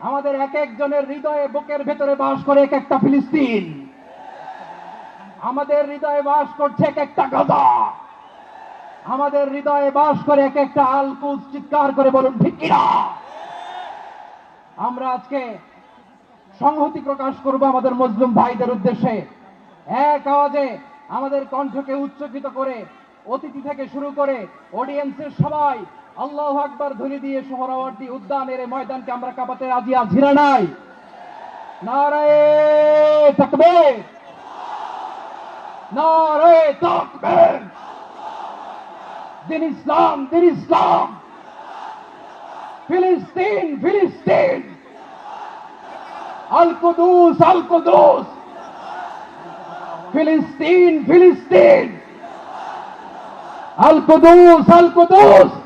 আমাদের এক একজনের হৃদয়ে বুকের ভেতরে বাস করে এক একটা ফিলিস্তিন। আমাদের হৃদয়ে বাস করছে এক একটা গাজা। আমাদের হৃদয়ে বাস করে এক একটা আলকুজ চিৎকার করে বলুন কিনা? আমরা আজকে সংহতি প্রকাশ করব আমাদের মুসলিম ভাইদের উদ্দেশ্যে। এক আওয়াজে আমাদের কণ্ঠকে উচ্চকিত করে, অতিথি থেকে শুরু করে অডিয়েন্সের সবাই আল্লাহ আকবার ধ্বনি দিয়ে সোহরাওয়ার্দী উদ্যানের ময়দানকে আমরা কাঁপাতে রাজি আছি না নাই? দিন ইসলাম দিন ইসলাম। ফিলিস্তিন ফিলিস্তিন। আল কুদুস আল কুদুস। ফিলিস্তিন ফিলিস্তিন। আল কুদুস আল কুদুস।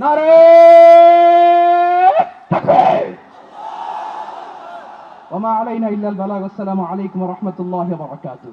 নারে وما علينا إلا البلاغ. والسلام عليكم ورحمة الله وبركاته.